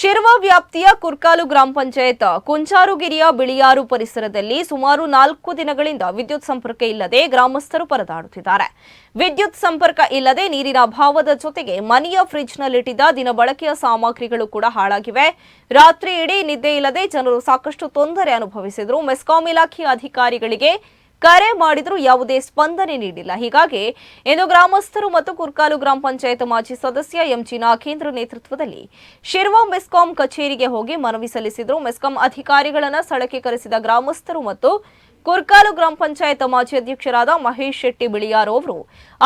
ಶಿರ್ವ ವ್ಯಾಪ್ತಿಯ ಕುರ್ಕಾಲು ಗ್ರಾಮ ಪಂಚಾಯತ್ ಕುಂಚಾರುಗಿರಿಯ ಬಿಳಿಯಾರು ಪರಿಸರದಲ್ಲಿ ಸುಮಾರು ನಾಲ್ಕು ದಿನಗಳಿಂದ ವಿದ್ಯುತ್ ಸಂಪರ್ಕ ಇಲ್ಲದೆ ಗ್ರಾಮಸ್ಥರು ಪರದಾಡುತ್ತಿದ್ದಾರೆ. ವಿದ್ಯುತ್ ಸಂಪರ್ಕ ಇಲ್ಲದೆ ನೀರಿನ ಅಭಾವದ ಜೊತೆಗೆ ಮನೆಯ ಫ್ರಿಡ್ಜ್ನಲ್ಲಿಟ್ಟಿದ್ದ ದಿನ ಬಳಕೆಯ ಸಾಮಗ್ರಿಗಳು ಕೂಡ ಹಾಳಾಗಿವೆ. ರಾತ್ರಿ ಇಡೀ ನಿದ್ದೆ ಇಲ್ಲದೆ ಜನರು ಸಾಕಷ್ಟು ತೊಂದರೆ ಅನುಭವಿಸಿದರು. ಮೆಸ್ಕಾಂ ಇಲಾಖೆಯ ಅಧಿಕಾರಿಗಳಿಗೆ ಕರೆ ಮಾಡಿದರೂ ಯಾವುದೇ ಸ್ಪಂದನೆ ನೀಡಿಲ್ಲ. ಹೀಗಾಗಿ ಇಂದು ಗ್ರಾಮಸ್ಥರು ಮತ್ತು ಕುರ್ಕಾಲು ಗ್ರಾಮ ಪಂಚಾಯತ್ ಮಾಜಿ ಸದಸ್ಯ ಎಂಜಿ ನಾಗೇಂದ್ರ ನೇತೃತ್ವದಲ್ಲಿ ಶಿರ್ವಾ ಮೆಸ್ಕಾಂ ಕಚೇರಿಗೆ ಹೋಗಿ ಮನವಿ ಸಲ್ಲಿಸಿದರು. ಮೆಸ್ಕಾಂ ಅಧಿಕಾರಿಗಳನ್ನು ಸ್ಥಳಕ್ಕೆ ಕರೆಸಿದ ಗ್ರಾಮಸ್ಥರು ಮತ್ತು ಕುರ್ಕಾಲು ಗ್ರಾಮ ಪಂಚಾಯತ್ ಮಾಜಿ ಅಧ್ಯಕ್ಷರಾದ ಮಹೇಶ್ ಶೆಟ್ಟಿ ಬಿಳಿಯಾರು ಅವರು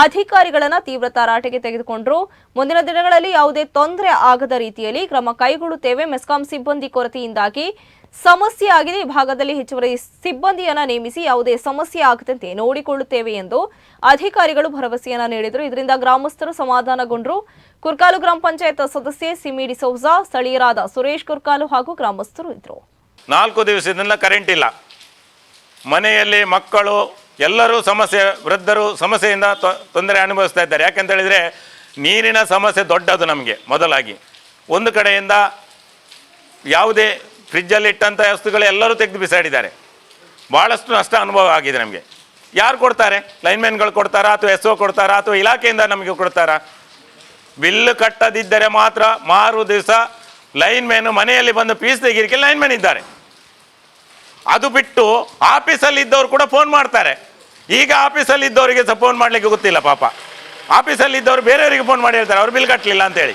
ಅಧಿಕಾರಿಗಳನ್ನ ತೀವ್ರ ತರಾಟೆಗೆ ತೆಗೆದುಕೊಂಡರು. ಮುಂದಿನ ದಿನಗಳಲ್ಲಿ ಯಾವುದೇ ತೊಂದರೆ ಆಗದ ರೀತಿಯಲ್ಲಿ ಕ್ರಮ ಕೈಗೊಳ್ಳುತ್ತೇವೆ. ಮೆಸ್ಕಾಂ ಸಿಬ್ಬಂದಿ ಕೊರತೆಯಿಂದಾಗಿ ಸಮಸ್ಯೆ ಆಗಿದೆ. ಈ ಭಾಗದಲ್ಲಿ ಹೆಚ್ಚುವರಿ ಸಿಬ್ಬಂದಿಯನ್ನ ನೇಮಿಸಿ ಯಾವುದೇ ಸಮಸ್ಯೆ ಆಗದಂತೆ ನೋಡಿಕೊಳ್ಳುತ್ತೇವೆ ಎಂದು ಅಧಿಕಾರಿಗಳು ಭರವಸೆಯನ್ನ ನೀಡಿದರು. ಇದರಿಂದ ಗ್ರಾಮಸ್ಥರು ಸಮಾಧಾನಗೊಂಡರು. ಕುರ್ಕಾಲು ಗ್ರಾಮ ಪಂಚಾಯತ್ ಸದಸ್ಯೆ ಸಿಮಿಡಿ ಸೌಜಾ, ಸ್ಥಳೀಯರಾದ ಸುರೇಶ್ ಕುರ್ಕಾಲು ಹಾಗೂ ಗ್ರಾಮಸ್ಥರು ಇದ್ರು. ನಾಲ್ಕು ದಿವಸದಿಂದ ಕರೆಂಟ್ ಇಲ್ಲ. ಮನೆಯಲ್ಲಿ ಮಕ್ಕಳು, ಎಲ್ಲರೂ ಸಮಸ್ಯೆ, ವೃದ್ಧರು ಸಮಸ್ಯೆಯಿಂದ ತೊಂದರೆ ಅನುಭವಿಸ್ತಾ ಇದ್ದಾರೆ. ಯಾಕೆಂತ ಹೇಳಿದರೆ ನೀರಿನ ಸಮಸ್ಯೆ ದೊಡ್ಡದು ನಮಗೆ ಮೊದಲಾಗಿ. ಒಂದು ಕಡೆಯಿಂದ ಯಾವುದೇ ಫ್ರಿಜ್ಜಲ್ಲಿ ಇಟ್ಟಂಥ ವಸ್ತುಗಳು ಎಲ್ಲರೂ ತೆಗೆದು ಬಿಸಾಡಿದ್ದಾರೆ. ಭಾಳಷ್ಟು ನಷ್ಟ ಅನುಭವ ಆಗಿದೆ ನಮಗೆ. ಯಾರು ಕೊಡ್ತಾರೆ? ಲೈನ್ಮ್ಯಾನ್ಗಳು ಕೊಡ್ತಾರಾ ಅಥವಾ ಎಸ್ ಒ ಕೊಡ್ತಾರಾ ಅಥವಾ ಇಲಾಖೆಯಿಂದ ನಮಗೆ ಕೊಡ್ತಾರಾ? ಬಿಲ್ಲು ಕಟ್ಟದಿದ್ದರೆ ಮಾತ್ರ ಮಾರು ದಿವಸ ಲೈನ್ಮ್ಯಾನು ಮನೆಯಲ್ಲಿ ಬಂದು ಪೀಸ್ ತೆಗೀರಿಕೆ ಲೈನ್ಮ್ಯಾನ್ ಇದ್ದಾರೆ. ಅದು ಬಿಟ್ಟು ಆಫೀಸಲ್ಲಿ ಇದ್ದವ್ರು ಕೂಡ ಫೋನ್ ಮಾಡ್ತಾರೆ. ಈಗ ಆಫೀಸಲ್ಲಿ ಇದ್ದವರಿಗೆ ಸಹ ಫೋನ್ ಮಾಡಲಿಕ್ಕೆ ಗೊತ್ತಿಲ್ಲ ಪಾಪ. ಆಫೀಸಲ್ಲಿ ಇದ್ದವರು ಬೇರೆಯವರಿಗೆ ಫೋನ್ ಮಾಡಿ ಹೇಳ್ತಾರೆ, ಅವ್ರು ಬಿಲ್ ಕಟ್ಟಲಿಲ್ಲ ಅಂತೇಳಿ